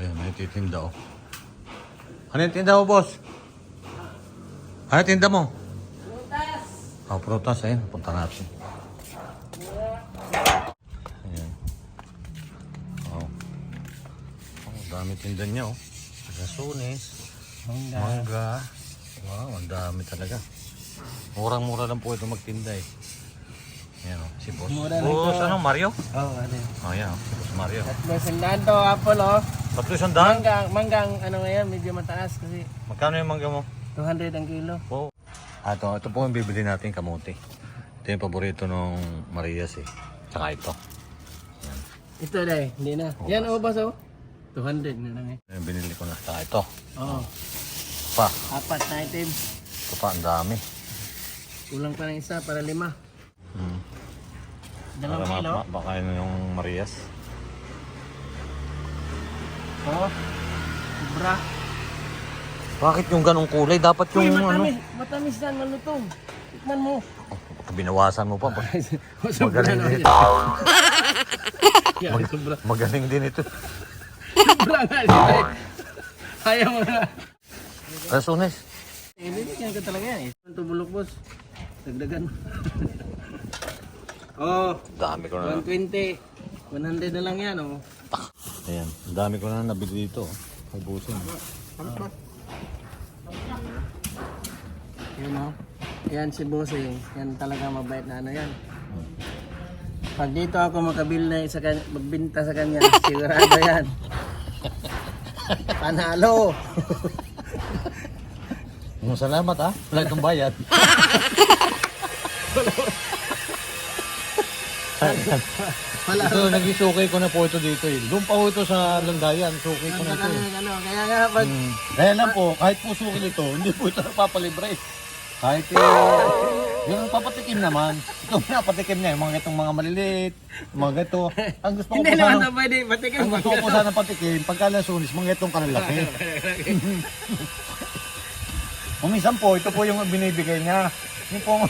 Ayan, may titinda oh. Ano yung tinda mo, boss? Ano yung tinda mo? Butas! Oh, prutas. Ayun, punta natin. Ayan. Oh. Oh, dami tinda niya oh. Gasunis. Mangga. Wow, ang dami talaga. Murang-mura lang po ito magtinda eh. Ayan oh, si boss. Mura lang boss, to. ano, Mario? Oo, oh, ano. Oh, yan oh, si boss Mario. Tatlo sandaan to, apple oh. Tatlo isang daan. Manggang, manggang, ano ngayon, medyo mataas kasi Magkano yung mangga mo? 200 ang kilo. Oh. Ah, ito, po yung bibili natin kamote. Ito yung paborito nung Marias eh. Tsaka ito. Ito dahil, hindi na. Yan oh, boss oh. 200 na lang eh. Yung binili ko na. Tsaka ito. Oo, Ito pa. apat na item. Ito pa, ang dami. Kulang pa ng isa para lima. Hmm. Dalawang kilo. baka yun yung Marias. Oo. Sobra. Bakit yung ganong kulay? Dapat Uy, yung ano? matamis. Matamis yan, malutong. Tikman mo. Oh, binawasan mo pa. Magaling din ito. Mag- magaling din ito. Sobra nga yan. Ayaw mo na. Rasunes. Eh, bibigyan ka talaga yan eh. Ito bulok boss. Dagdagan. oh, Dami ko na. 120. 100 na lang yan oh. Ayan. Ang dami ko na nabili dito. Ubusin. Yan oh. Yan si Bossing. Yan talaga mabait na ano yan. Pag dito ako makabil na sa kanya, magbinta sa kanya, sigurado yan. Panalo. Yung salamat ha. Wala itong bayad. Wala. ito, naging sukay ko na po ito dito eh. Doon pa po ito sa Landayan. Sukay ko na ito eh. Ano, kaya nga pag Hmm. Kaya lang po, kahit po sukil ito, hindi po ito napapalibre. Kahit eh, yung papatikim naman, ito napatikim niya, yung mga itong mga maliliit, mga gato. Ang gusto ko hindi po naman sana, na pwede matikin. ang gusto ko po sana patikim, pagka nasunis, mga itong kalalaki. Kung minsan po, ito po yung binibigay niya. Yung pong,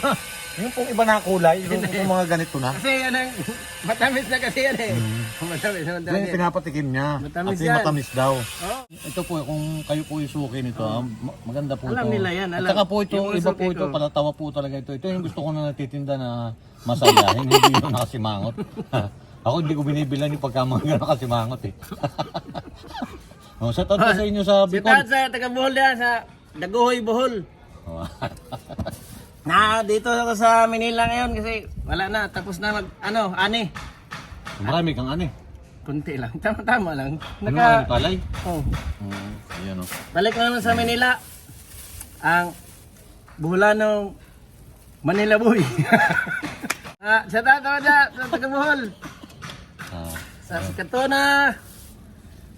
yung pong iba na kulay, yung pong mga ganito na. Kasi yan ang matamis na kasi yan eh. Matamis na Yan matamis. yung pinapatikim niya. Matamis At yung yan. matamis daw. Oh. Ito po, kung kayo po yung suki nito, ah, ma- maganda po Alam ito. nila yan, At alam. saka po ito, Yung iba po ito, ko. palatawa po talaga ito. Ito yung gusto ko na natitinda na masayahin, hindi yung nakasimangot. Ako hindi ko binibilan yung pagka mga nakasimangot eh. oh, sa tatlo sa inyo sa Si Bicol. Tat sa taga Bohol yan, sa Daguhoy, Bohol. Oh, Na, dito ako sa Manila ngayon kasi wala na, tapos na mag, ano, ani. Marami kang ano eh. Kunti lang, tama-tama lang. Ano Naka, ang palay? oh, Hmm, ayan o. balik ko naman sa Manila. Ang buhulanong Manila Boy. ah, sa tatawa dyan, sa taga Bohol. Ah, Sa Katona,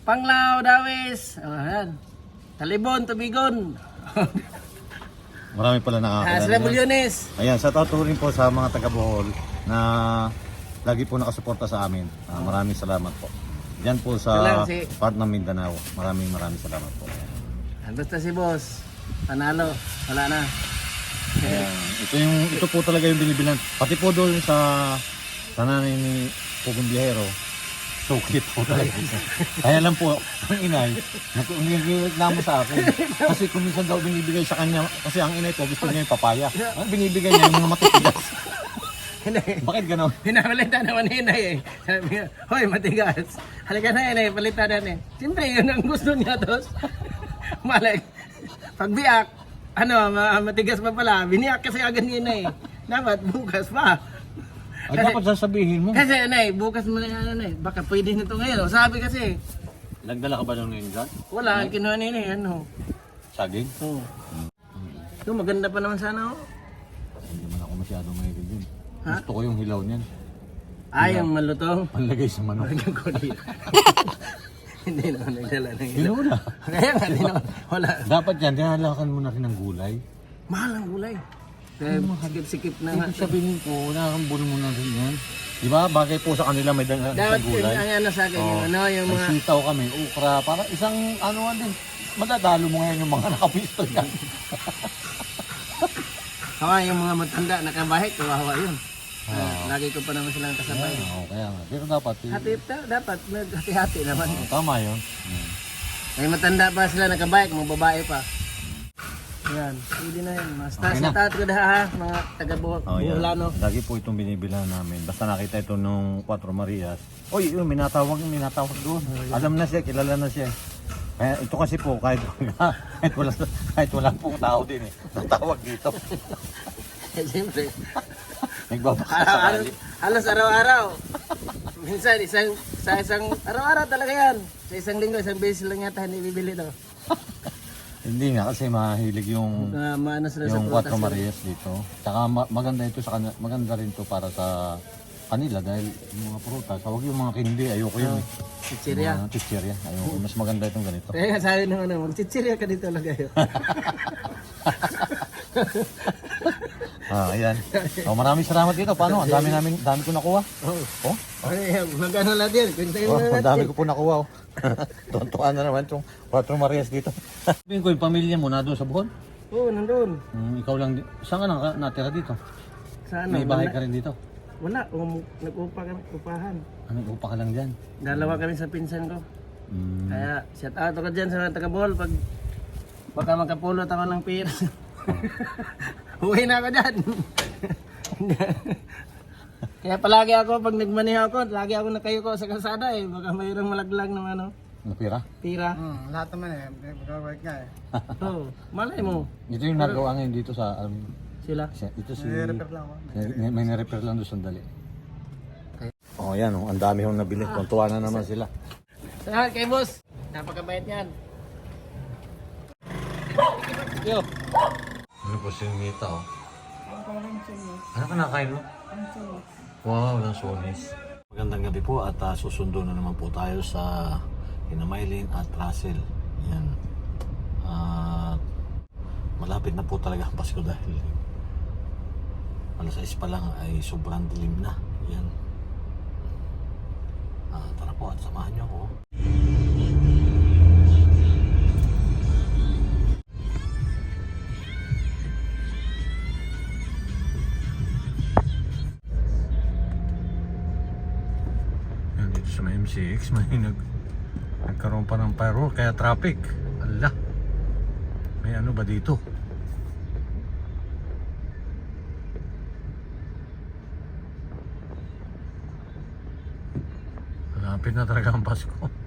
Panglao, Dawis, oh, yan. Talibon, Tubigon. marami pala Ah, nakakilala. sila niyan. Bulyones. Ayan, sa totoo rin po sa mga taga Bohol na lagi po nakasuporta sa amin. Ah, maraming salamat po. Diyan po sa Salamat si- part ng Mindanao. Maraming maraming salamat po. Ah, Basta si boss, panalo, wala na. Ayan, ito yung ito po talaga yung binibilan. Pati po doon sa sa nanay ni Pugong Biyahero. Sukit po talaga. Kaya lang po, ang inay, nagreklamo sa akin. Kasi kung minsan daw binibigay sa kanya, kasi ang inay po gusto niya yung papaya. Ang binibigay niya yung mga matitigas. Bakit ganon? Pinapalitan naman ni Inay eh. Sabi niya, hoy matigas. Halika na Inay, palitan na eh. Siyempre, yun ang gusto niya tos. Malay, pagbiyak, ano, ma- matigas pa pala. Biniyak kasi agad ni Inay. Dapat bukas pa. Ay, dapat sasabihin mo. Kasi Inay, bukas mo na yan Inay. Baka pwede nito ngayon. Sabi kasi, Nagdala ka ba ng ngayon dyan? wala, kinuha ni Inay. Ano? Saging? Oh. Ito, maganda pa naman sana oh. Hindi man ako masyadong mahilig din. Ha? Gusto ko yung hilaw niyan. Ay, ang malutong. Panlagay sa manok. Hindi naman nagdala ng ilaw. Hilaw na. Kaya nga, hindi naman. Wala. Dapat yan, dinalakan mo na rin ng gulay. Mahal ang gulay. Kaya sikip-sikip na nga. Ibig sabihin ko, nakakambulong mo na rin yan. Di ba? Bagay po sa kanila may dala Dapat yun gulay. ang ano sa akin, yung Oo. ano, yung May mga... sitaw kami, ukra, para isang ano nga din. Madadalo mo ngayon yung mga nakapisto yan. Kawa, yung mga matanda, nakabahay, kawawa yun. Ah, lagi ko pa naman silang kasabay. Oo, kaya nga. Pero dapat, eh, Hati, ta- dapat, hati-hati naman. oo, tama yun. Hmm. May matanda pa sila nakabike, mga babae pa. Yan, pwede na yan. Stars Okay na. tatat ko ha, mga taga Bu- Oh. Buholano. Lagi po itong binibilhan namin. Basta nakita ito nung Cuatro Marias. Oy, yun, minatawag, minatawag doon. Alam na siya, kilala na siya. Kaya ito kasi po, kahit, kahit, wala, kahit wala pong tao din eh. Natawag dito. Eh, Siyempre, Nagbabaka araw-araw, sakali. halos araw-araw. Minsan, isang, sa isang, araw-araw talaga yan. Sa isang linggo, isang beses lang yata hindi bibili to. Hindi nga kasi mahilig yung Na maano sila yung. Cuatro Marias dito. Tsaka ma- maganda ito sa kanila, maganda rin to para sa kanila dahil yung mga prutas, huwag yung mga kindi, ayoko yun. eh. Chichirya. Mga chichirya, ayoko. Mas maganda itong ganito. Kaya nga sabi ng ano, magchichirya ka dito lang kayo. Ah, ayan. Oh, maraming salamat dito. Paano? Ang dami namin, dami ko nakuha. Oo. Oh, Ay, magano lang din. Kuntayin oh mo na ang dami natin. ko po nakuha. Oh. Tuntuan na naman itong Cuatro Marias dito. Sabihin ko yung pamilya mo na doon sa buhon. Oo, nandun. Hmm, ikaw lang, di- saan ka naka- natira dito? Sa ano? May bahay wala- ka rin dito. Wala, um, nag-upa kami, upahan. Ano, upa ka lang dyan. Dalawa kami sa pinsan ko. Hmm. Kaya, shout out ako dyan sa mga taga-Bohol. Pag baka makapulot ako ng pira. Uwi na ako dyan. Kaya palagi ako, pag nagmaniho ako, lagi ako nakayuko sa kalsada eh. Baka mayroong malaglag ng ano, Napira? pira. Hmm, lahat naman eh, magka-work nga eh. Oo, malay mo. Ito yung nagawa ngayon dito sa, um, Sila. siya- ito si, I-repair lang ako. may, may na-repair lang doon sandali. Oh, yan oh, ang dami hong nabili. Tuntuan na naman sila. Salamat kay boss. Napakabait niyan. Yo. Ano po si Mita oh? Ano ka nakain mo? Wow, ng sonis. Magandang gabi po at ah, susundo na naman po tayo sa Inamaylin at Russell. Yan. At malapit na po talaga ang Pasko dahil alas 6 pa lang ay sobrang dilim na. Yan. Ah, tara po at samahan niyo ako. 6, may nag nagkaroon pa ng fire kaya traffic. Ala. May ano ba dito? Malapit na talaga ang Pasko.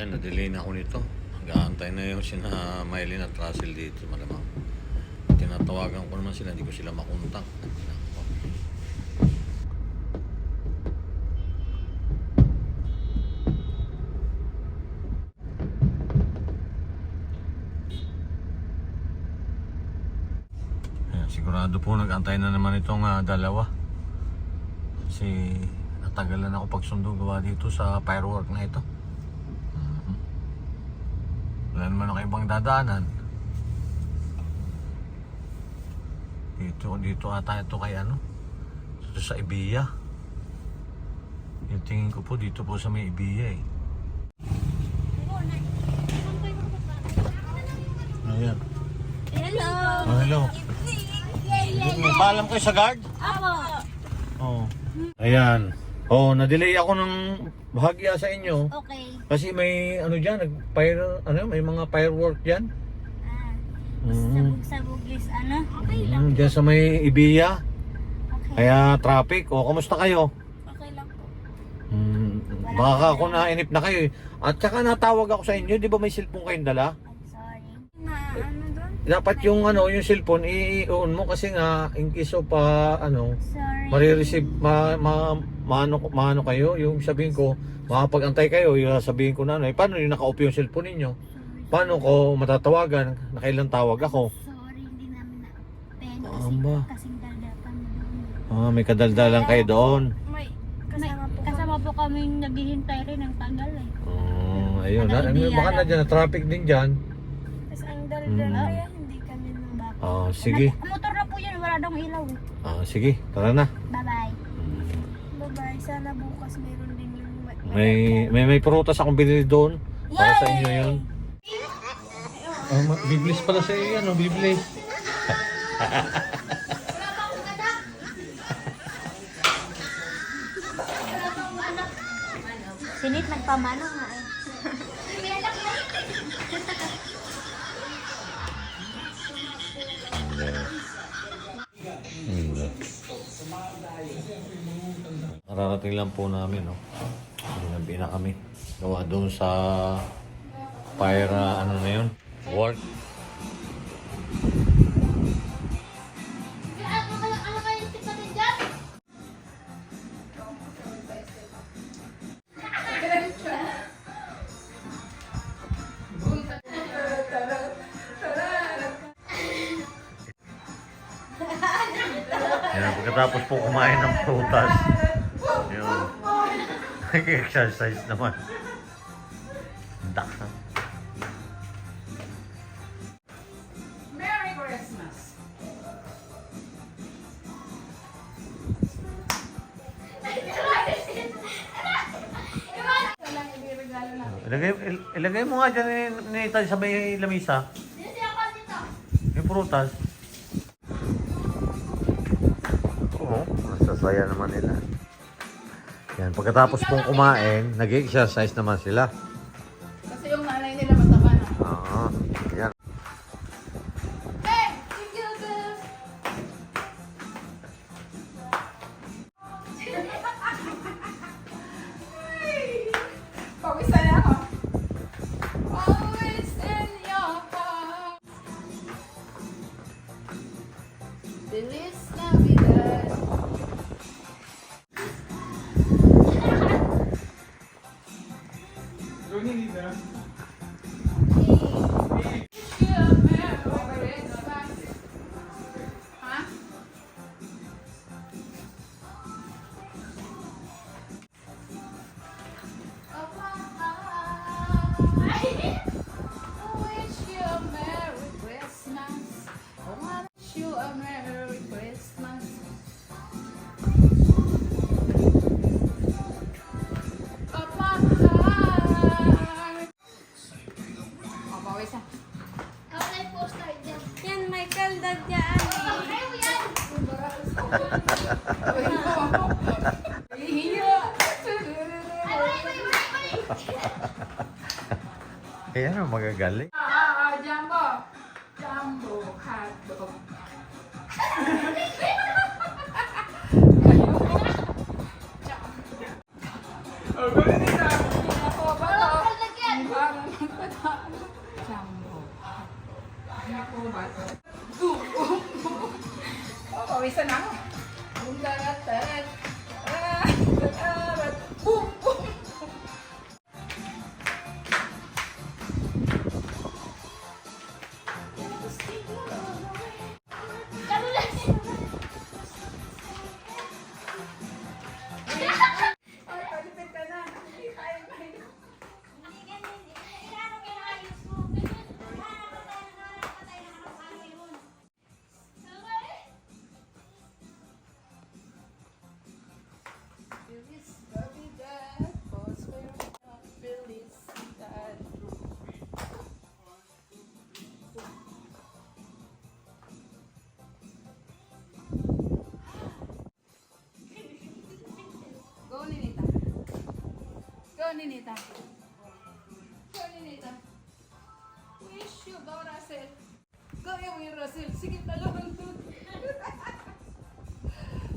Yan, na-delay na ako nito. Hanggaantay na yung sina Mylene at Russell dito, malamang. Tinatawagan ko naman sila, hindi ko sila makontak. Sigurado po nag-antay na naman itong ah, dalawa. Kasi natagalan ako pagsundo gawa dito sa firework na ito. Mhm. Wala naman ako ibang dadaanan. Dito, dito ata ito kay ano? Dito sa Ibiya. Yung tingin ko po dito po sa may Ibiya eh. Ayan. Hello! Oh, hello. Paalam kayo sa guard? Apo! Oo. Ayan. Oh, na-delay ako ng bahagya sa inyo. Okay. Kasi may ano diyan, nag fire ano, may mga firework diyan. Ah, Mm. sabog-sabog is ano? Okay lang. Mm, diyan sa may Ibiya. Okay. Kaya traffic. O, kamusta kayo? Okay lang po. Mm, baka ako nainip na kayo. eh. At saka natawag ako sa inyo, di ba may cellphone kayong dala? I'm sorry. Na ano doon? dapat yung ano, yung cellphone i-on mo kasi nga in case of ah, ano, Sorry. marireceive ma, ma, maano, maano kayo, yung sabihin ko, makapag-antay kayo, yung sabihin ko na ano, eh, paano yung naka-off yung cellphone ninyo? Paano ko matatawagan? Nakailang tawag ako? Sorry, hindi namin na pen Ah, kasi ba? kasing daldapan doon. Ah, may kadaldalan kayo doon. May kasama po, kasama po kaming naghihintay rin ng tagal eh. Oh, ayun. Na, Ano, baka na dyan, na traffic din dyan. Tapos ang daldal Mm. kaya hindi kami nabak. Ah, sige. motor na po yan, wala daw ilaw. Ah, sige, tara na. Bye-bye. Bye-bye. Sana bukas meron din yung May, may, may prutas akong binili doon. Para sa inyo yun. Ah, ma- biblis pala sa iyo yan, oh, biblis. Sinit nagpamano nga Kararating lang po namin, no? Ginabi na kami. Gawa doon sa fire, ah, ano na yun? Work. Yan, pagkatapos po kumain ng prutas. Nag-exercise naman. Dak. Merry Christmas! Ilagay, il- ilagay mo nga dyan ni, ni sa may lamisa. Yung prutas. Oo, masasaya naman nila. Yan, pagkatapos pong kumain, nag-exercise naman sila. Ayan ang magagaling. Ah, ah, ah, Jumbo. Jumbo hotdog. Ako ba Show ni Show ni Wish you go, Russell. Go yung yung Russell. Sige talagang dun.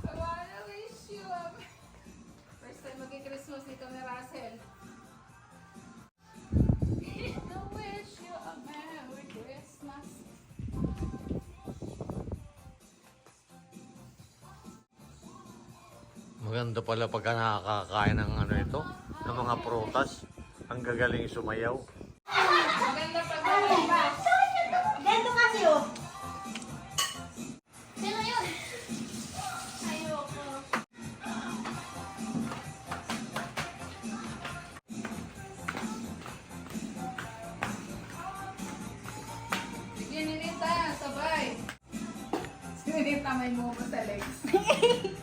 I wanna wish you a... First time magi-Christmas dito ni Russell. I wish you a Merry Christmas. Maganda pala pagka nakakakain ng ano ito ng mga prutas. Ang gagaling sumayaw. Maganda maganda. Ganito kasi oh. Sino yun? Ayoko. Sige. Sabay. Si Ninita may mumo sa legs.